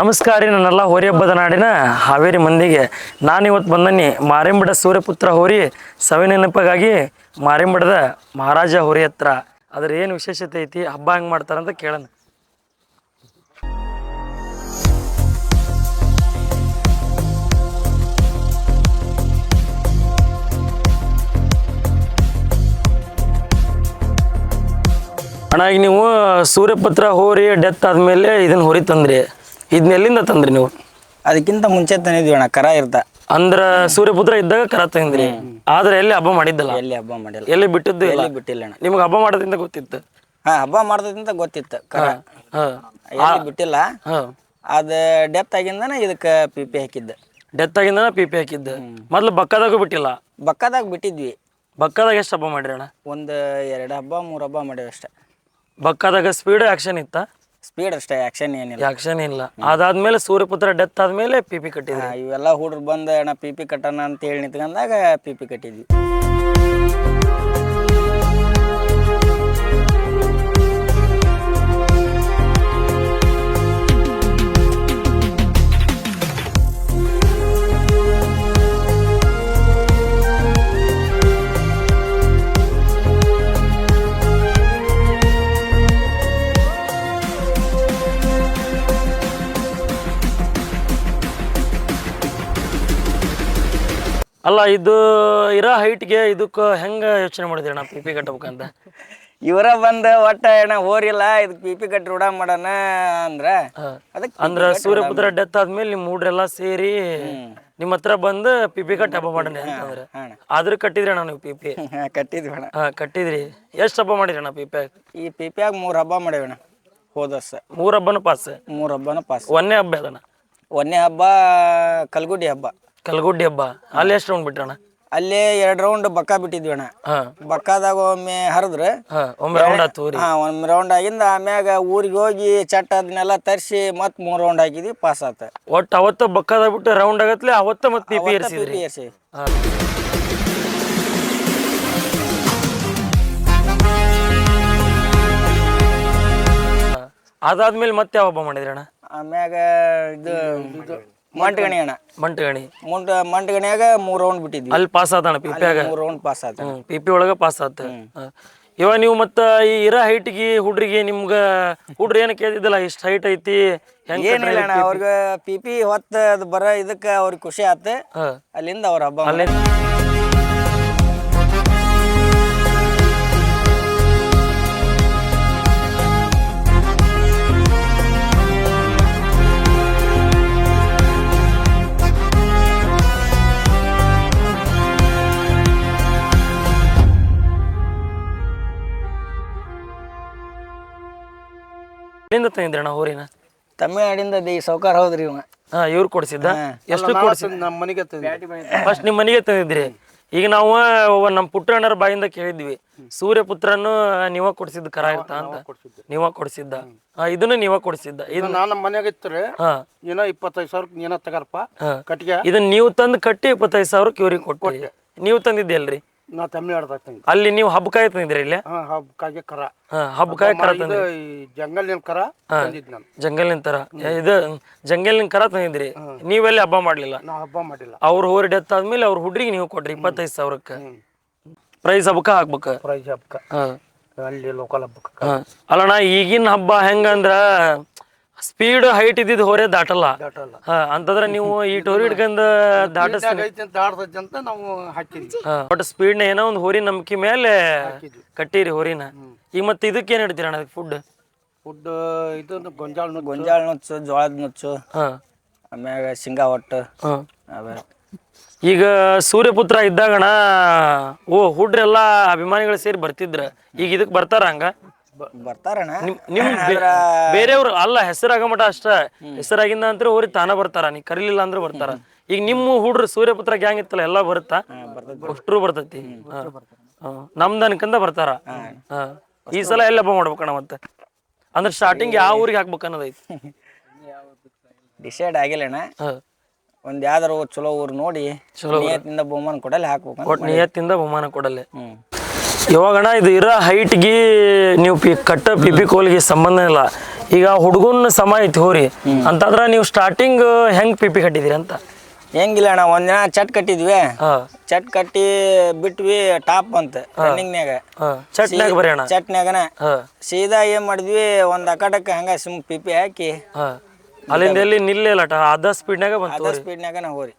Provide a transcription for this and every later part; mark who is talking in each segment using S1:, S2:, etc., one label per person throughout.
S1: ನಮಸ್ಕಾರ ರೀ ನನ್ನೆಲ್ಲ ಹೋರಿ ಹಬ್ಬದ ನಾಡಿನ ಹಾವೇರಿ ಮಂದಿಗೆ. ನಾನು ಇವತ್ತು ಬಂದನಿ ಮಾರಿಂಬಡ ಸೂರ್ಯಪುತ್ರ ಹೋರಿ. ಸವಿ ನೆನಪಿಗಾಗಿ ಮಾರಿಂಬಡದ ಮಹಾರಾಜ ಹೋರಿ ಹತ್ರ. ಅದ್ರ ಏನು ವಿಶೇಷತೆ ಐತಿ? ಹಬ್ಬ ಹೆಂಗೆ ಮಾಡ್ತಾರಂತ ಕೇಳೋಣ. ಅಣ್ಣ, ಈಗ ನೀವು ಸೂರ್ಯಪುತ್ರ ಹೋರಿ ಡೆತ್ ಆದಮೇಲೆ ಇದನ್ನ ಹೋರಿ ತಂದ್ರಿ. ಇದನ್ನ ಎಲ್ಲಿಂದ ತಂದ್ರಿ ನೀವು?
S2: ಅದಕ್ಕಿಂತ ಮುಂಚೆ ತಂದಿದ್ವಿ ಅಣ್ಣ ಕರ ಇರ್ತ.
S1: ಅಂದ್ರ ಸೂರ್ಯಪುತ್ರ ಇದ್ದಾಗ ಕರ ತಂದ್ರಿ. ಆದ್ರೆ ಎಲ್ಲಿ ಹಬ್ಬ ಮಾಡಿದ್ದಲ್ಲ?
S2: ಎಲ್ಲಿ ಹಬ್ಬ ಮಾಡಿಲ್ಲ.
S1: ಎಲ್ಲಿ ಬಿಟ್ಟಿದ್ದು
S2: ಎಲ್ಲಿ ಬಿಟ್ಟಿಲ್ಲ ಅಣ್ಣ.
S1: ನಿಮ್ಗೆ ಹಬ್ಬ ಮಾಡೋದ್ರಿಂದ ಗೊತ್ತಿತ್ತು?
S2: ಹಾ ಹಬ್ಬ ಮಾಡೋದ್ರಿಂದ ಗೊತ್ತಿತ್ತು ಕರ. ಎಲ್ಲಿ ಬಿಟ್ಟಿಲ್ಲ. ಅದ ಡೆತ್ ಆಗಿಂದನ ಇದಕ್ಕ ಪಿ ಪಿ ಹಾಕಿದ್ದ.
S1: ಡೆತ್ ಆಗಿಂದ ಪಿ ಪಿ ಹಾಕಿದ್ದು. ಮೊದ್ಲು ಬಕ್ಕದಾಗೂ ಬಿಟ್ಟಿಲ್ಲ?
S2: ಬಕ್ಕದಾಗ ಬಿಟ್ಟಿದ್ವಿ.
S1: ಬಕ್ಕದಾಗ ಎಷ್ಟು ಹಬ್ಬ ಮಾಡ್ರಿ ಅಣ್ಣ?
S2: ಒಂದು ಎರಡು ಹಬ್ಬ ಮೂರು ಹಬ್ಬ ಮಾಡಿವಿ ಅಷ್ಟೇ.
S1: ಬಕ್ಕದಾಗ ಸ್ಪೀಡ್ ಆಕ್ಷನ್ ಇತ್ತ?
S2: ಸ್ಪೀಡ್ ಅಷ್ಟೇ ಆಕ್ಷನ್ ಏನಿಲ್ಲ.
S1: ಆಕ್ಷನ್ ಇಲ್ಲ ಅದಾದ್ಮೇಲೆ ಸೂರ್ಯಪುತ್ರ ಡೆತ್ ಆದ್ಮೇಲೆ ಪಿ ಪಿ ಕಟ್ಟಿದ್ರಿ
S2: ಇವೆಲ್ಲ ಹುಡುಗ್ರು ಬಂದು ಅಣ್ಣ ಪಿ ಪಿ ಕಟ್ಟೋಣ ಅಂತ ಹೇಳಿ ನಿಂತ್ಕೊಂಡಾಗ ಪಿ ಪಿ ಕಟ್ಟಿದ್ವಿ.
S1: ಅಲ್ಲ ಇದು ಇರೋ ಹೈಟ್ಗೆ ಇದಕ್ಕೆ ಹೆಂಗ ಯೋಚನೆ ಮಾಡಿದ್ರಿ ಅಣ್ಣ ಪಿ ಪಿ ಕಟ್ಟಬೇಕಂತ?
S2: ಇವರ ಬಂದ ಒಟ್ಟ ಅಣ್ಣ ಓರಿಲ್ಲ ಇದಕ್ ಪಿ ಪಿ ಕಟ್ಟಿ ರೂಢ ಮಾಡೋಣ ಅಂದ್ರ ಅದಕ್ಕೆ
S1: ಅಂದ್ರ ಸೂರ್ಯಪುತ್ರ ಡೆತ್ ಆದ್ಮೇಲೆ ನಿಮ್ ಮೂಡ್ರೆಲ್ಲ ಸೇರಿ ನಿಮ್ಮ ಹತ್ರ ಬಂದು ಪಿ ಪಿ ಕಟ್ಟಿ ಹಬ್ಬ ಮಾಡೋಣ ಅಂತಂದ್ರೆ. ಆದ್ರೂ ಕಟ್ಟಿದ್ರಿ ಅಣ್ಣ ನೀವು ಪಿ ಪಿ
S2: ಹಾ, ಕಟ್ಟಿದ್ವಿ ಅಣ್ಣ.
S1: ಹಾ ಕಟ್ಟಿದ್ರಿ. ಎಷ್ಟು ಹಬ್ಬ ಮಾಡಿರಿ ಅಣ್ಣ ಪಿ ಪಿ
S2: ಈ ಪಿ ಪಿ ಆಗ ಮೂರು ಹಬ್ಬ ಮಾಡೇವಿ ಅಣ್ಣ ಹೋದ
S1: ಮೂರ್ ಹಬ್ಬನ ಪಾಸ್
S2: ಮೂರ್ ಹಬ್ಬನ ಪಾಸ್
S1: ಒಂದೇ ಹಬ್ಬ ಅದಣ್ಣ
S2: ಒಂದನೇ ಹಬ್ಬ ಕಲ್ಗುಡಿ ಹಬ್ಬ.
S1: ಕಲ್ಗುಡ್ಡಿ ಹಬ್ಬ ಅಲ್ಲಿ ಎಷ್ಟು ರೌಂಡ್ ಬಿಟ್ಟಣ
S2: ಅಲ್ಲೇ ಎರಡು ರೌಂಡ್ ಬಕ್ಕ ಬಿಟ್ಟಿದ್ವಿ ಅಣ್ಣ.
S1: ಹಾ.
S2: ಬಕ್ಕದಾಗ ಒಮ್ಮೆ ಹರಿದ್ರೆ
S1: ಹಾ ಒಮ್ಮೆ ರೌಂಡ್ ಆತು ಊರಿ.
S2: ಹಾ ಒಂದು ರೌಂಡ್ ಆಗಿಂದ ಆಮ್ಯಾಗ ಊರಿಗೆ ಹೋಗಿ ಚಟ್ ಅದನ್ನೆಲ್ಲ ತರಿಸಿ ಮತ್ ಮೂರ್ ರೌಂಡ್ ಹಾಕಿದ್ವಿ ಪಾಸ್ ಆತ.
S1: ಒಟ್ಟು ಅವತ್ತ ಬಕ್ಕದ ಬಿಟ್ಟು ರೌಂಡ್ ಆಗತ್ಲೆ ಅವತ್ತ ಮತ್ತೆ ಪಿ ಪಿ ಏರ್ಸಿದ್ರಿ. ಹಾ. ಅದಾದ್ಮೇಲೆ ಮತ್ತೆ ಯಾವ ಹಬ್ಬ ಮಾಡಿದ್ರಿ ಅಣ್ಣ?
S2: ಆಮ್ಯಾಗ ಇದು ಮಂಟಗಣಿ ಅಣ್ಣ.
S1: ಮಂಟಗಣಿ.
S2: ಮುಂಟ ಮಂಟಗಣಿಯಾಗ ಮೂರ್ ರೌಂಡ್ ಬಿಟ್ಟಿದ್ವಿ.
S1: ಅಲ್ಲಿ ಪಾಸ್ ಆತಣ್ಣ ಪಿಪಿಗ
S2: ಮೂರ್ ರೌಂಡ್ ಪಾಸ್ ಆತ.
S1: ಪಿಪಿ ಒಳಗ ಪಾಸ್ ಆತ. ಇವಾಗ ನೀವು ಮತ್ತ ಈ ಇರ ಹೈಟ್ಗೆ ಹುಡ್ರಿಗೆ ನಿಮ್ಗ ಹುಡ್ರ ಏನ್ ಕೇಳಿದಿಲ್ಲ ಇಷ್ಟ ಹೈಟ್ ಐತಿ ಹೆಂಗ್
S2: ಏನಿಲ್ಲ ಅಣ್ಣ ಅವ್ರಿಗೆ ಪಿ ಪಿ ಹೊತ್ತ ಅದ್ ಬರ ಇದಕ್ಕ ಅವ್ರಿಗೆ ಖುಷಿ ಆತ. ಅಲ್ಲಿಂದ ಅವ್ರ ಹಬ್ಬ
S1: ಎಲ್ಲಿಂದ ತಂದಿದ್ರಿ ಅಣ್ಣ ಊರಿನ?
S2: ತಮಿಳ್ನಾಡಿಂದ ದೇ ಸೌಕಾರ ಹೌದ್ರಿ ಇವ.
S1: ಹಾ ಇವ್ರು ಕೊಡಿಸಿದ್ದ? ಎಷ್ಟು ಕೊಡ್ಸಿದ್
S2: ನಮ್ಮ ಮನೆಗೆ
S1: ಫಸ್ಟ್ ನಿಮ್ಮ ಮನೆಗೆ ತಂದಿದ್ರಿ. ಈಗ ನಾವು ಒಬ್ಬ ನಮ್ಮ ಪುಟ್ಟಣ್ಣರ ಬಾಯಿಂದ ಕೇಳಿದ್ವಿ. ಸೂರ್ಯಪುತ್ರನು ನೀವ ಕೊಡಿಸಿದ್ ಕರ ಇರ್ತಾ ಅಂತ. ನೀವ ಕೊಡಿಸಿದ್ದ. ಹಾ ಇದನ್ನು ನೀವ ಕೊಡಿಸಿದ್ದ. ಇದು
S3: ನಾನು ನಮ್ಮ ಮನ್ಯಾಗ ಇತ್ತು
S1: ಹಾ.
S3: ಏನೋ ಇಪ್ಪತ್ತೈದು ಸಾವಿರ ಏನೋ ತಗಾರಪ್ಪ.
S1: ಹಾ.
S3: ಕಟ್ಟಿಗೆ.
S1: ಇದನ್ನ ನೀವು ತಂದು ಕಟ್ಟಿ ಇಪ್ಪತ್ತೈದು ಸಾವಿರಕ್ಕೆ ಇವ್ರಿಗೆ ಕೊಟ್ಟಿ. ನೀವು ತಂದಿದ್ದೆ
S3: ನಾ
S1: ಅಲ್ಲಿ ನೀವು ಹಬ್ಬಕಾಯಿ ತಂದಿದ್ರಿ ಇಲ್ಲಿ?
S3: ಹಾ ಹಬ್ಬಕ್ಕಾಗಿ ಕರ.
S1: ಹಾ ಹಬ್ಬಕಾಯಿ ಕರ
S3: ಇದು
S1: ತಂದ್ರಿ
S3: ಈ ಜಂಗಲ್ನಿನ ಕರ ನಾನು.
S1: ಜಂಗಲಿನ ತರ. ಇದು ಜಂಗಲ್ನ ಕರ ತಂದಿದ್ರಿ. ನೀವೆಲ್ಲಿ ಹಬ್ಬ ಮಾಡ್ಲಿಲ್ಲ?
S3: ನಾ ಹಬ್ಬ ಮಾಡಿಲ್ಲ.
S1: ಅವ್ರ ಹೋರಿ ಡೆತ್ ಆದ್ಮೇಲೆ ಅವ್ರ ಹುಡ್ರಿಗೆ ನೀವು ಕೊಡ್ರಿ ಇಪ್ಪತ್ತೈದು ಸಾವಿರಕ್ಕ. ಪ್ರೈಸ್ ಹಬ್ಬಕ್ಕ ಹಾಕ್ಬೇಕ?
S3: ಪ್ರೈಸ್ ಹಬ್ಬಕ್ಕ.
S1: ಹಾ.
S3: ಅಲ್ಲಿ ಲೋಕಲ್ ಹಬ್ಬಕ್ಕ.
S1: ಹಾ. ಅಲ್ಲಣ್ಣ ಈಗಿನ ಹಬ್ಬ ಹೆಂಗಂದ್ರ ಸ್ಪೀಡ್ ಹೈಟ್ ಇದ್ದಿದ್ದು ಹೊರೆ ದಾಟಲ್ಲ.
S3: ದಾಟಲ್ಲ.
S1: ಹಾ ಅಂತಂದ್ರ ನೀವು ಈ ಟೋರಿ ಹಿಡ್ಕಂದ ದಾಟಸ್
S3: ಇದ್ದಾಗ ಐತಿ ಅಂತ ಆಡ್ತೈತಿ ಅಂತ ನಾವು ಹಾಕಿದ್ವಿ.
S1: ಬಟ್ ಸ್ಪೀಡ್ನ ಏನೋ ಒಂದು ಹೋರಿ ನಂಬಿಕೆ ಮೇಲೆ ಕಟ್ಟಿರಿ ಹೋರಿನ. ಈಗ ಮತ್ತೆ ಇದಕ್ಕೆ ಏನ್ ಇಡ್ತೀರ ಅಣ್ಣ ಫುಡ್
S3: ಫುಡ್ ಇದು ಗೊಂಜಾಳ
S2: ಗೊಂಜಾಳ ನುಚ್ಚು ಜೋಳದ ನುಚ್ಚು
S1: ಹಾ.
S2: ಆಮ್ಯಾಗ ಶೇಂಗಾ ಒಟ್ಟು
S1: ಹಾ.
S2: ಅವೇ
S1: ಈಗ ಸೂರ್ಯಪುತ್ರ ಇದ್ದಾಗಣ ಓ ಹುಡ್ರೆಲ್ಲ ಅಭಿಮಾನಿಗಳು ಸೇರಿ ಬರ್ತಿದ್ರ. ಈಗ ಇದಕ್ ಬರ್ತಾರ ಹಂಗ?
S2: ಬರ್ತಾರಣ್ಣ.
S1: ನಿಮ್ ಬೇರೆಯವ್ರು ಅಲ್ಲ ಹೆಸರಾಗ ಮಟ ಅಷ್ಟ. ಹೆಸರಾಗಿಂದ ಅಂತ ಹೋರಿ ತಾನ ಬರ್ತಾರ ನೀ ಕರೀಲಿಲ್ಲ ಅಂದ್ರೆ ಬರ್ತಾರ. ಈಗ ನಿಮ್ಮ ಹುಡ್ರು ಸೂರ್ಯಪುತ್ರ ಗ್ಯಾಂಗ್ ಇತ್ತಲ್ಲ ಎಲ್ಲಾ ಬರುತ್ತಾ? ಅಷ್ಟ್ರು ಬರ್ತೈತಿ. ನಮ್ದ ಅನ್ಕಂದ ಬರ್ತಾರ. ಈ ಸಲ ಎಲ್ಲ ಹಬ್ಬ ಮಾಡ್ಬೇಕಣ್ಣ ಮತ್ತೆ. ಅಂದ್ರೆ ಸ್ಟಾರ್ಟಿಂಗ್ ಯಾವ ಊರಿಗೆ ಹಾಕ್ಬೇಕು ಅನ್ನೋದೈತಿ.
S2: ಡಿಸೈಡ್ ಆಗಿಲ್ಲ ಅಣ್ಣ
S1: ಹಾ.
S2: ಒಂದ್ ಯಾವ್ದಾರ ಚಲೋ ಊರು ನೋಡಿ ನಿಯತ್ತಿಂದ ಬಹುಮಾನ ಕೊಡಲ್ಲಿ ಹಾಕ್ಬೇಕು
S1: ನಿಯತ್ತಿಂದ ಬಹುಮಾನ ಕೊಡಲೆ
S2: ಹ್ಮ್.
S1: ಇವಾಗಣ ಇದು ಇರೋ ಹೈಟ್ಗೆ ನೀವು ಪಿ ಕಟ್ಟ ಪಿಪಿ ಕೋಲ್ಗೆ ಸಂಬಂಧ ಇಲ್ಲ. ಈಗ ಹುಡುಗನ ಸಮ ಐತಿ ಹೋರಿ. ಅಂತಂದ್ರೆ ನೀವು ಸ್ಟಾರ್ಟಿಂಗ್ ಹೆಂಗ್ ಪಿಪಿ ಕಟ್ಟಿದಿರಿ ಅಂತ?
S2: ಹೆಂಗಿಲ್ಲ ಅಣ್ಣ ಒಂದಿನ ಚಟ್ ಕಟ್ಟಿದ್ವಿ. ಚಟ್ ಕಟ್ಟಿ ಬಿಟ್ವಿ ಟಾಪ್ ಅಂತ ರನ್ನಿಂಗ್ನ್ಯಾಗ
S1: ಚಟ್ನ್ಯಾಗ ಚಟ್ನಾಗ ಬರೀ ಅಣ್ಣ.
S2: ಚಟ್ನ್ಯಾಗನ ಸೀದಾ ಏನ್ ಮಾಡಿದ್ವಿ ಒಂದ್ ಅಕಡಕ್ಕೆ ಹಂಗ ಸುಮ್ ಪಿಪಿ ಹಾಕಿ.
S1: ಅಲ್ಲಿಂದ ಎಲ್ಲಿ ನಿಲ್ಲ ಅದ ಸ್ಪೀಡ್ನಾಗ ಬಂತು
S2: ಅದ ಸ್ಪೀಡ್ನ್ಯಾಗ ನಾ ಹೋರಿ.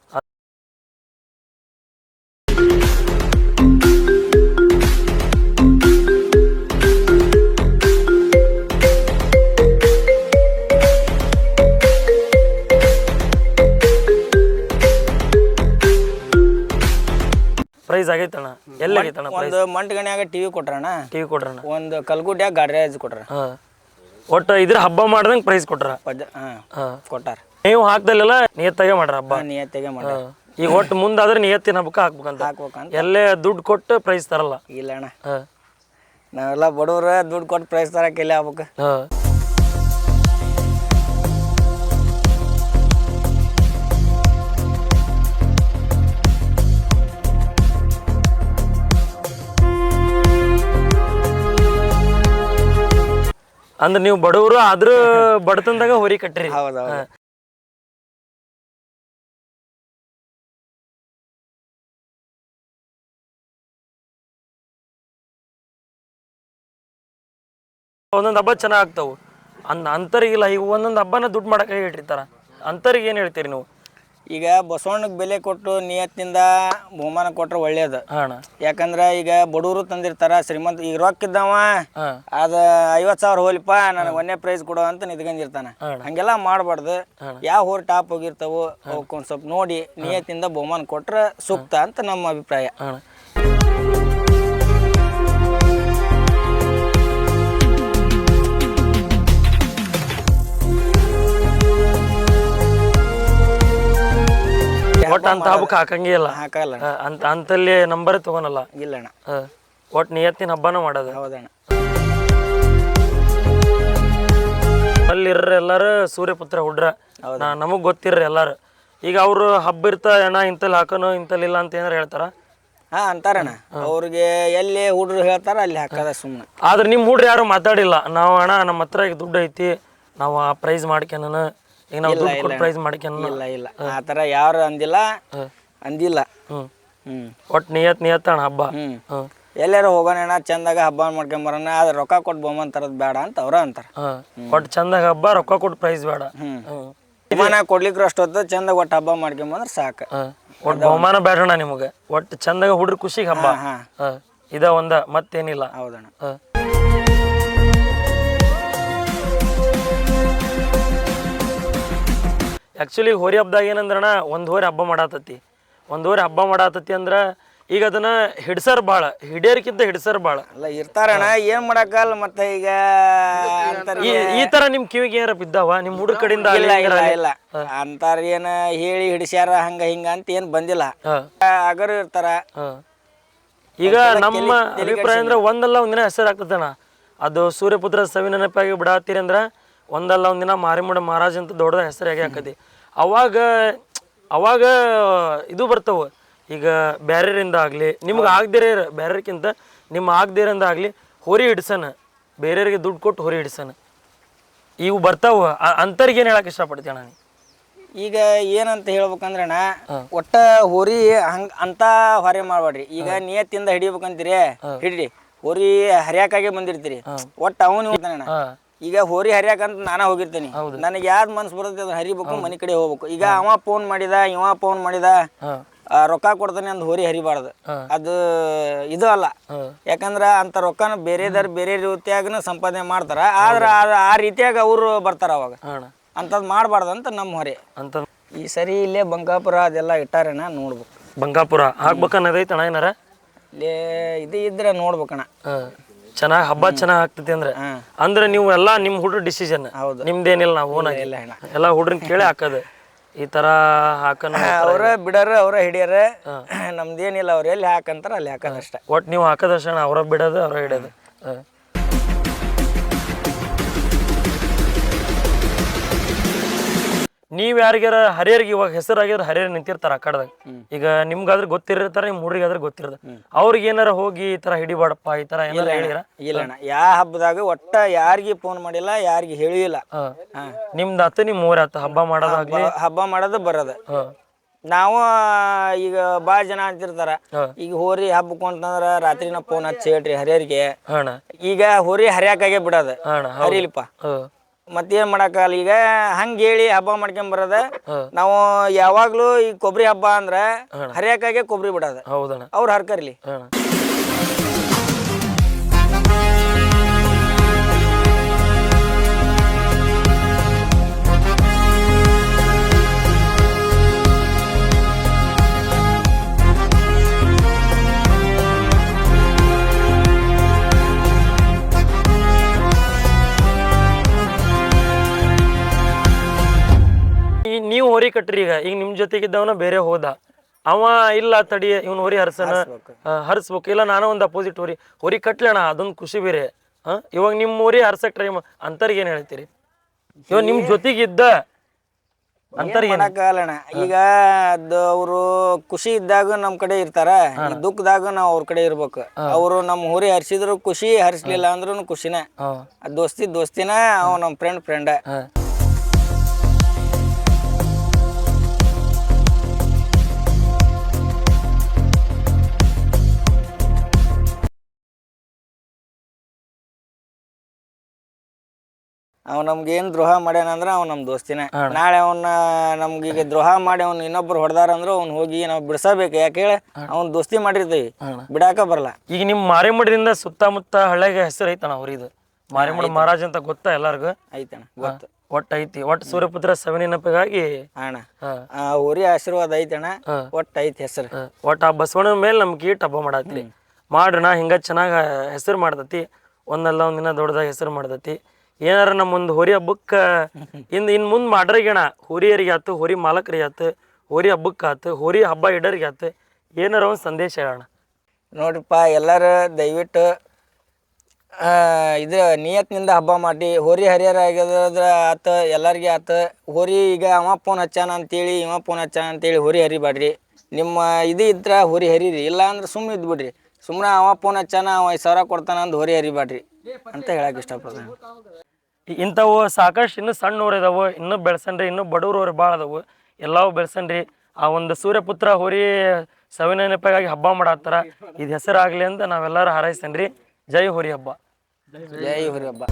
S1: ಆಗೈತಣ್ಣ ಎಲ್ಲಿ
S2: ಒಂದು ಮಂಟಗಣ್ಯಾಗ ಟಿವಿ ಕೊಟ್ರಣ್ಣ.
S1: ಟಿವಿ ಕೊಟ್ರಣ
S2: ಒಂದು ಕಲ್ಗುಡ್ಯಾಗ ಗಾಡ್ರೇಜ್ ಕೊಟ್ರ.
S1: ಹಾ. ಒಟ್ಟು ಇದ್ರ ಹಬ್ಬ ಮಾಡ್ದಂಗೆ ಪ್ರೈಸ್ ಕೊಟ್ರ?
S2: ಪದ್ದ ಹಾ ಕೊಟ್ಟಾರ.
S1: ನೀವು ಹಾಕ್ದಲ್ಲೆಲ್ಲ ನಿಯತ್ತಾಗೆ ಮಾಡ್ರ ಹಬ್ಬ?
S2: ನಿಯತ್ತಿಗೆ ಮಾಡ.
S1: ಈಗ ಒಟ್ಟು ಮುಂದಾದ್ರೆ ನಿಯತ್ತಿನ ಹಬ್ಬಕ್ಕೆ ಹಾಕ್ಬೇಕಂತ.
S2: ಹಾಕ್ಬೇಕಂತ.
S1: ಎಲ್ಲೇ ದುಡ್ಡು ಕೊಟ್ಟು ಪ್ರೈಸ್ ತರಲ್ಲ.
S2: ಇಲ್ಲ ಅಣ್ಣ
S1: ಹಾ.
S2: ನಾವೆಲ್ಲ ಬಡವ್ರ ದುಡ್ಡು ಕೊಟ್ಟು ಪ್ರೈಸ್ ತರಕ್ಕೆ ಇಲ್ಲ ಆಗ್ಬೇಕು?
S1: ಹಾ. ಅಂದ್ರೆ ನೀವು ಬಡವರು ಆದ್ರೂ ಬಡತನದಾಗ ಹೊರಿ ಕಟ್ಟ್ರಿ
S2: ಹೌದೌದು
S1: ಒಂದೊಂದು ಹಬ್ಬ ಚೆನ್ನಾಗ್ ಆಗ್ತಾವು. ಅಂದ್ ಅಂತರಿಗಿಲ್ಲ ಈಗ ಒಂದೊಂದು ಹಬ್ಬನ ದುಡ್ಡು ಮಾಡಕ್ಕೆ ಇಟ್ಟಿರ್ತಾರ. ಅಂತರಿಗೆ ಏನು ಹೇಳ್ತೀರಿ ನೀವು?
S2: ಈಗ ಬಸವಣ್ಣಗೆ ಬೆಲೆ ಕೊಟ್ಟು ನಿಯತ್ತಿಂದ ಬಹುಮಾನ ಕೊಟ್ರೆ ಒಳ್ಳೇದು.
S1: ಅಣ್ಣ
S2: ಯಾಕಂದ್ರೆ ಈಗ ಬಡವರು ತಂದಿರ್ತಾರ ಶ್ರೀಮಂತ ಈಗ ರೊಕ್ಕ ಇದ್ದವ ಅದ ಐವತ್ ಸಾವಿರ ಹೋಲಿಪ್ಪ ನನಗೆ ಒಂದೇ ಪ್ರೈಸ್ ಕೊಡು ಅಂತ ನಿಂತ್ಕೊಂಡಿರ್ತಾನ. ಹಂಗೆಲ್ಲ ಮಾಡಬಾರ್ದು. ಯಾವ ಹೋರ್ ಟಾಪ್ ಹೋಗಿರ್ತಾವೋ ಅವಕ್ಕೊಂದ್ ಸ್ವಲ್ಪ ನೋಡಿ ನಿಯತ್ತಿಂದ ಬಹುಮಾನ ಕೊಟ್ರ ಸೂಕ್ತ ಅಂತ ನಮ್ಮ ಅಭಿಪ್ರಾಯ.
S1: ಒಟ್ಟು ಅಂತ ಹಬ್ಬಕ್ಕೆ ಹಾಕಂಗೇ ಇಲ್ಲ.
S2: ಹಾಕಲ್ಲ
S1: ಅಂತ ಅಂತಲ್ಲಿ ನಂಬರ್ ತಗೊನಲ್ಲ.
S2: ಇಲ್ಲ ಅಣ್ಣ.
S1: ಹಾಂ ಒಟ್ಟು ನಿಯತ್ತಿನ ಹಬ್ಬನ ಮಾಡೋದು?
S2: ಹೌದಣ್ಣ.
S1: ಅಲ್ಲಿರ್ರ ಎಲ್ಲಾರು ಸೂರ್ಯಪುತ್ರ ಹುಡ್ರ. ನಾ ನಮಗ್ ಗೊತ್ತಿರ್ರಿ ಎಲ್ಲಾರು. ಈಗ ಅವ್ರು ಹಬ್ಬ ಇರ್ತ ಅಣ್ಣ ಇಂತಲ್ಲಿ ಹಾಕೋನು ಇಂತಲ್ಲಿ ಇಲ್ಲ ಅಂತ ಏನಾರ ಹೇಳ್ತಾರ?
S2: ಹಾ ಅಂತಾರಣ್ಣ. ಅವ್ರಿಗೆ ಎಲ್ಲಿ ಹುಡ್ರು ಹೇಳ್ತಾರ ಅಲ್ಲಿ ಹಾಕದ ಸುಮ್ಮನೆ
S1: ಆದ್ರೆ ನಿಮ್ಮ ಹುಡ್ರು ಯಾರು ಮಾತಾಡಿಲ್ಲ. ನಾವು ಅಣ್ಣ ನಮ್ಮ ಹತ್ರ ಈಗ ದುಡ್ಡು ಐತಿ. ನಾವು ಆ ಪ್ರೈಸ್ ಮಾಡ್ಕೊನ ಈಗ ನಾವು ದುಡ್ಡು ಕೊಟ್ಟು ಪ್ರೈಸ್ ಮಾಡ್ಕೊನ
S2: ಇಲ್ಲ ಇಲ್ಲ. ಆ ಥರ ಯಾರು ಅಂದಿಲ್ಲ. ಅಂದಿಲ್ಲ.
S1: ಹ್ಮ್.
S2: ಹ್ಮ್.
S1: ಒಟ್ಟು ನಿಯತ್ ನಿಯತ್ತಣ್ಣ ಹಬ್ಬ.
S2: ಹ್ಮ್. ಎಲ್ಲಾರು ಹೋಗೋಣ ಅಣ್ಣ ಚಂದಾಗ ಹಬ್ಬ ಮಾಡ್ಕೊಂಬರೋಣ. ಆದ್ರೆ ರೊಕ್ಕ ಕೊಟ್ಟು ಬಹುಮಾನ ತರದ್ ಬೇಡ ಅಂತ ಅವ್ರ ಅಂತಾರ.
S1: ಒಟ್ಟು ಚಂದಾಗ ಹಬ್ಬ ರೊಕ್ಕ ಕೊಟ್ಟು ಪ್ರೈಸ್ ಬೇಡ.
S2: ವಿಮಾನ ಕೊಡ್ಲಿಕ್ಕೆ ಅಷ್ಟು ಹೊತ್ತು ಚಂದಾಗ ಒಟ್ಟು ಹಬ್ಬ ಮಾಡ್ಕೊಂಬಂದ್ರೆ ಸಾಕು.
S1: ಹಾ. ಒಟ್ಟು ಬಹುಮಾನ ಬೇಡಣ್ಣ ನಿಮಗೆ. ಒಟ್ಟು ಚಂದಾಗ ಹುಡ್ರ ಖುಷಿಗೆ ಹಬ್ಬ. ಇದ ಒಂದ ಮತ್ತೇನಿಲ್ಲ.
S2: ಹೌದಣ್ಣ.
S1: ಆ್ಯಕ್ಚುಲಿ ಹೋರಿ ಹಬ್ಬದಾಗ ಏನಂದ್ರಣ ಒಂದು ಹೋರಿ ಹಬ್ಬ ಮಾಡಾತತಿ. ಒಂದು ಹೋರಿ ಹಬ್ಬ ಮಾಡಾತತಿ ಅಂದ್ರೆ ಈಗ ಅದನ್ನ ಹಿಡ್ಸರ್ ಭಾಳ ಹಿಡಿಯೋರ್ಕಿಂತ ಹಿಡ್ಸರ್ ಭಾಳ
S2: ಅಲ್ಲ ಇರ್ತಾರಣ ಏನ್ ಮಾಡಕ್ಕಲ್ಲ ಮತ್ತೆ ಈಗ ಅಂತಾರ
S1: ಈ ಈ ತರ ನಿಮ್ ಕಿವಿಗೆ ಏನಾರ ಬಿದ್ದಾವ? ನಿಮ್ ಹುಡುಗ ಕಡೆಯಿಂದ
S2: ಇಲ್ಲ
S1: ಹಿಂಗಾರ
S2: ಇಲ್ಲ ಇಲ್ಲ. ಅಂತಾರ ಏನ ಹೇಳಿ ಹಿಡಿಸ್ಯಾರ ಹಂಗ ಹಿಂಗ ಅಂತ ಏನ್ ಬಂದಿಲ್ಲ.
S1: ಹಾ.
S2: ಅಗರು ಇರ್ತಾರ.
S1: ಹಾ. ಈಗ ನಮ್ಮ ಅಭಿಪ್ರಾಯ ಅಂದ್ರೆ ಒಂದಲ್ಲ ಒಂದಿನ ಹೆಸರು ಆಗ್ತದಣ ಅದು ಸೂರ್ಯಪುತ್ರ ಸವಿ ನೆನಪಾಗಿ ಬಿಡಾತೀರಿ ಅಂದ್ರ ಒಂದಲ್ಲ ಒಂದಿನ ಮಾರಿಮುಡ ಮಹಾರಾಜ್ ಅಂತ ದೊಡ್ಡದ ಹೆಸರಾಗಿ ಹಾಕತಿ ಅವಾಗ ಅವಾಗ ಇದು ಬರ್ತಾವ. ಈಗ ಬ್ಯಾರ್ಯರಿಂದ ಆಗಲಿ ನಿಮ್ಗೆ ಆಗದಿರೇ ಬ್ಯಾರ್ಯರ್ಕ್ಕಿಂತ ನಿಮ್ಮ ಆಗದಿರಿಂದ ಆಗಲಿ ಹೊರಿ ಹಿಡ್ಸನ. ಬೇರೆಯವ್ರಿಗೆ ದುಡ್ಡು ಕೊಟ್ಟು ಹೊರಿ ಹಿಡ್ಸನ. ಇವು ಬರ್ತಾವ. ಅಂತರ್ಗೆ ಏನು ಹೇಳಕ್ಕೆ ಇಷ್ಟಪಡ್ತೀಯ ನಾನು?
S2: ಈಗ ಏನಂತ ಹೇಳ್ಬೇಕಂದ್ರಣ್ಣ ಒಟ್ಟ ಹೋರಿ ಹಂಗ ಅಂತ ಹೊರೆ ಮಾಡ್ಬೇಡ್ರಿ ಈಗ ನಿಯತ್ತಿಂದ ಹಿಡಿಬೇಕಂತೀರಿ ಹಿಡ್ರಿ. ಹೋರಿ ಹರಿಯಾಕಾಗೆ ಬಂದಿರ್ತೀರಿ. ಒಟ್ಟ ಅವನು ಅಣ್ಣ. ಈಗ ಹೋರಿ ಹರಿಯಾಕಂತ ನಾನಾ ಹೋಗಿರ್ತೀನಿ. ನನಗೆ ಯಾವ್ದು ಮನ್ಸು ಬರುತ್ತೆ ಅದನ್ನ ಹರಿಬೇಕು ಮನೆ ಕಡೆ ಹೋಗ್ಬೇಕು. ಈಗ ಅವ ಫೋನ್ ಮಾಡಿದ ಇವ ಫೋನ್ ಮಾಡಿದ
S1: ಹಾ.
S2: ಆ, ರೊಕ್ಕ ಕೊಡ್ತಾನೆ ಅಂದ್ ಹೋರಿ ಹರಿಬಾರ್ದು. ಅದು ಇದು ಅಲ್ಲ.
S1: ಹಾ.
S2: ಯಾಕಂದ್ರ ಅಂತ ರೊಕ್ಕನ ಬೇರೆದಾರ ಬೇರೆ ರೀತಿಯಾಗನ ಸಂಪಾದನೆ ಮಾಡ್ತಾರ. ಆದ್ರ ಆ- ಆ ರೀತಿಯಾಗ ಅವರು ಬರ್ತಾರ ಅವಾಗ.
S1: ಅಂತ ಅಣ್ಣ.
S2: ಅಂಥದ್ದು ಮಾಡಬಾರ್ದು ಅಂತ ನಮ್ಮ ಹೊರೆ.
S1: ಅಂತ
S2: ಈ ಸರಿ ಇಲ್ಲೇ ಬಂಗಾಪುರ ಅದೆಲ್ಲ ಇಟ್ಟಾರೇನ ನೋಡ್ಬೇಕು.
S1: ಬಂಗಾಪುರ ಹಾಕ್ಬೇಕನ್ನೋದೈತೆ ಅಣ್ಣ ಏನಾರ?
S2: ಇಲ್ಲೇ ಇದು ಇದ್ರೆ ನೋಡ್ಬೇಕಣ್ಣ.
S1: ಚೆನ್ನಾಗಿ ಹಬ್ಬ ಚೆನ್ನಾಗಿ ಆಗ್ತೈತಿ ಅಂದ್ರೆ ಅಂದ್ರೆ ನೀವು ಎಲ್ಲಾ ನಿಮ್ ಹುಡ್ರ ಡಿಸಿಷನ್
S2: ಹೌದು.
S1: ನಿಮ್ದೇನಿಲ್ಲ ನಾವು
S2: ಓನ್ ಆಗಿಲ್ಲ
S1: ಎಲ್ಲ ಹುಡ್ರನ್ ಕೇಳಿ ಹಾಕೋದು. ಈ ತರ ಹಾಕನ
S2: ಅವ್ರ ಬಿಡಾರ ಅವ್ರ ಹಿಡಿಯಾರ ನಮ್ದೇನಿಲ್ಲ ಅವ್ರ ಎಲ್ಲಿ ಹಾಕಂತಾರ ಅಲ್ಲಿ ಹಾಕೋದಷ್ಟೇ
S1: ಒಟ್ ನೀವು ಹಾಕೋದಷ್ಟ ಅವ್ರ ಬಿಡೋದು ಅವ್ರ ಹಿಡೋದು ನೀವ್ ಯಾರಿಗಾರ ಹರಿಯರಿಗೆ ಇವಾಗ ಹೆಸರಾಗಿದ್ರೆ ಹರಿಯರ್ ನಿಂತಿರ್ತಾರ ಆ ಕಡೆದಾಗ. ಈಗ ನಿಮ್ಗಾದ್ರೆ ಗೊತ್ತಿರ್ತಾರ ನಿಮ್ ಹುಡುಗಿಗಾದ್ರೆ ಗೊತ್ತಿರದ ಅವ್ರಿಗೆ ಏನಾರ ಹೋಗಿ ಈ ತರ ಹಿಡಿಬಾಡಪ್ಪ ಈ ತರ ಏನಾರ ಹೇಳಿರ
S2: ಇಲ್ಲಣ್ಣ ಯಾ ಹಬ್ಬದಾಗ ಒಟ್ಟ ಯಾರಿಗೆ ಫೋನ್ ಮಾಡಿಲ್ಲ ಯಾರಿಗೆ ಹೇಳಿಲ್ಲ.
S1: ನಿಮ್ದು ಆತು ನಿಮ್ ಮೂರ್ ಆತು ಹಬ್ಬ ಮಾಡೋದಾಗ್ಲಿ
S2: ಹಬ್ಬ ಮಾಡೋದ ಬರೋದು. ನಾವು ಈಗ ಬಾಳ್ ಜನ ಅಂತಿರ್ತಾರ. ಈಗ ಹೋರಿ ಹಬ್ಬಕ್ಕೆ ಅಂತಂದ್ರ ರಾತ್ರಿ ನಾ ಫೋನ್ ಹಚ್ಚಿ ಹೇಳ್ರಿ ಹರಿಯರಿಗೆ. ಈಗ ಹೋರಿ ಹರಿಯಾಕಾಗೆ ಬಿಡೋದು. ಹರಿಲಿಪ್ಪ ಮತ್ತೇನ್ ಮಾಡಕ್ಕಾಗಲ್ಲ ಈಗ ಹಂಗ ಹೇಳಿ ಹಬ್ಬ ಮಾಡ್ಕೊಂಡ್ ಬರೋದ ನಾವು ಯಾವಾಗ್ಲೂ ಈ ಕೊಬ್ಬರಿ ಹಬ್ಬ ಅಂದ್ರ ಹರಿಯಾಕಾಗೆ ಕೊಬ್ಬರಿ ಬಿಡೋದ.
S1: ಹೌದಣ್ಣ.
S2: ಅವ್ರು ಹರ್ಕರ್ಲಿ.
S1: ಈ ನೀವು ಹೊರಿ ಕಟ್ಟ್ರಿ ಈಗ. ಈಗ ನಿಮ್ ಜೊತೆಗಿದ್ದವನ ಬೇರೆ ಹೋದ. ಅವ ಇಲ್ಲ ತಡಿ ಇವ್ನ ಹೊರಿ ಹರ್ಸನ. ಹರಿಸ್ಬೇಕು. ಇಲ್ಲ ನಾನು ಒಂದು ಅಪೋಸಿಟ್ ಹೊರಿ. ಹೊರಿ ಕಟ್ಲಣ ಅದೊಂದು ಖುಷಿ ಬೇರೆ. ಹಾಂ ಇವಾಗ ನಿಮ್ಮ ಹೊರಿ ಹರ್ಸಕ್ ಟ್ರೈ ಅಂತರ್ಗೆ ಏನ್ ಹೇಳ್ತೀರಿ? ಇವಾಗ ನಿಮ್ ಜೊತೆಗಿದ್ದ ಅಂತರ್ಗೆ ಏನ್
S2: ಈಗ ಈಗ ಅವರು ಖುಷಿ ಇದ್ದಾಗ ನಮ್ ಕಡೆ ಇರ್ತಾರ. ದುಃಖದಾಗ ನಾವ್ ಅವ್ರ ಕಡೆ ಇರ್ಬೇಕು. ಅವರು ನಮ್ ಊರಿ ಹರ್ಸಿದ್ರು ಖುಷಿ ಹರ್ಸ್ಲಿಲ್ಲ ಅಂದ್ರೂ ಖುಷಿನ. ದೋಸ್ತಿ ದೋಸ್ತಿನ ಅವ್ ನಮ್ ಫ್ರೆಂಡ್ ಫ್ರೆಂಡ್ ಅವ್ ನಮ್ಗೆ ಏನ್ ದ್ರೋಹ ಮಾಡ್ಯಾನ ಅಂದ್ರ ಅವ್ ನಮ್ ದೋಸ್ತಿನ. ನಾಳೆ ಅವನ್ನ ನಮ್ಗೆ ಈಗ ದ್ರೋಹ ಮಾಡಿ ಅವ್ನ ಇನ್ನೊಬ್ರು ಹೊಡೆದಾರ ಅಂದ್ರ ಅವ್ನ ಹೋಗಿ ನಾವ್ ಬಿಡ್ಸಬೇಕು. ಯಾಕೆ ಹೇಳ? ಅವ್ನ ದೋಸ್ತಿ ಮಾಡಿರ್ತೀವಿ. ಬಿಡಾಕ ಬರಲ್ಲ.
S1: ಈಗ ನಿಮ್ ಮಾರಿಮಡದಿಂದ ಸುತ್ತಮುತ್ತ ಹಳ್ಳಿಗೆ ಹೆಸರು ಐತಣ ಅವ್ರಿದು. ಮಾರಿಮಡ ಮಹಾರಾಜ್ ಅಂತ ಗೊತ್ತಾ ಎಲ್ಲಾರ್ಗು?
S2: ಐತಣ್ಣ ಗೊತ್ತ.
S1: ಒಟ್ಟ ಐತಿ. ಒಟ್ಟ ಸೂರ್ಯಪುತ್ರ ಸವಿ ನೆನಪಿಗಾಗಿ
S2: ಅಣ್ಣ ಆ ಊರಿ ಆಶೀರ್ವಾದ ಐತಣ ಒಟ್ಟ ಐತಿ ಹೆಸರು.
S1: ಒಟ್ಟ ಆ ಬಸವಣ್ಣನ ಮೇಲೆ ನಮ್ಗೆ ಕೀಟ್ ಹಬ್ಬ ಮಾಡತ್ತಿ ಮಾಡ್ರಣ ಹಿಂಗ ಚೆನ್ನಾಗ ಹೆಸರು ಮಾಡ್ತತಿ. ಒಂದಲ್ಲ ಒಂದಿನ ದೊಡ್ಡದಾಗ ಹೆಸರು ಮಾಡ್ತತಿ. ಏನಾರ ನಮ್ಮ ಒಂದು ಹೋರಿ ಹಬ್ಬಕ್ಕ ಇನ್ ಇನ್ ಮುಂದ್ ಮಾಡ್ರಿಗಣ. ಹೋರಿಯರಿಗೆ ಆತು ಹೋರಿ ಮಾಲಕರಿಗೆ ಆತು ಹೋರಿ ಹಬ್ಬಕ್ಕೆ ಆತು ಹೋರಿ ಹಬ್ಬ ಇಡರಿಗೆ ಆತು ಏನಾರ ಒಂದು ಸಂದೇಶ ಹೇಳೋಣ.
S2: ನೋಡ್ರಿಪ್ಪ ಎಲ್ಲಾರ ದಯವಿಟ್ಟು ಇದು ನಿಯತ್ನಿಂದ ಹಬ್ಬ ಮಾಡಿ, ಹೋರಿ ಹರಿಹರ ಆಗಿದ್ರ ಆತ, ಎಲ್ಲರಿಗೆ ಆತ, ಹೋರಿ ಈಗ ಅವ ಫೋನ್ ಹಚ್ಚಾನ ಅಂತೇಳಿ, ಇವ ಫೋನ್ ಹಚ್ಚಾನ ಅಂತೇಳಿ ಹೋರಿ ಹರಿಬೇಡ್ರಿ ನಿಮ್ಮ ಇದು ಇದ್ರೆ ಹೋರಿ ಹರಿರಿ, ಇಲ್ಲ ಅಂದ್ರೆ ಸುಮ್ಮನೆ ಇದ್ಬಿಡ್ರಿ ಸುಮ್ಮನೆ ಅವ ಫೋನ್ ಹಚ್ಚಾನ ಅವ ಐದು ಸಾವಿರ ಕೊಡ್ತಾನ ಅಂದ್ ಹೋರಿ ಹರಿಬೇಡ್ರಿ ಅಂತ ಹೇಳಕ್ ಇಷ್ಟಪಡ್ತಾನೆ.
S1: ಇಂಥವು ಸಾಕಷ್ಟು ಇನ್ನೂ ಸಣ್ಣವ್ರು ಇದಾವೆ, ಇನ್ನೂ ಬೆಳೆಸನ್ರಿ ಇನ್ನೂ ಬಡವ್ರವ್ರು ಭಾಳ ಅದಾವು. ಎಲ್ಲವೂ ಬೆಳೆಸನ್ರಿ ಆ ಒಂದು ಸೂರ್ಯಪುತ್ರ ಹೋರಿ ಸವಿನೆನಪಾಗಿ ಹಬ್ಬ ಮಾಡತ್ತಾರ. ಇದು ಹೆಸರಾಗಲಿ ಅಂತ ನಾವೆಲ್ಲರೂ ಹಾರೈಸ್ತೇನ್ರಿ ಜೈ ಹುರಿ ಹಬ್ಬ.
S2: ಜೈ ಹುರಿ ಹಬ್ಬ.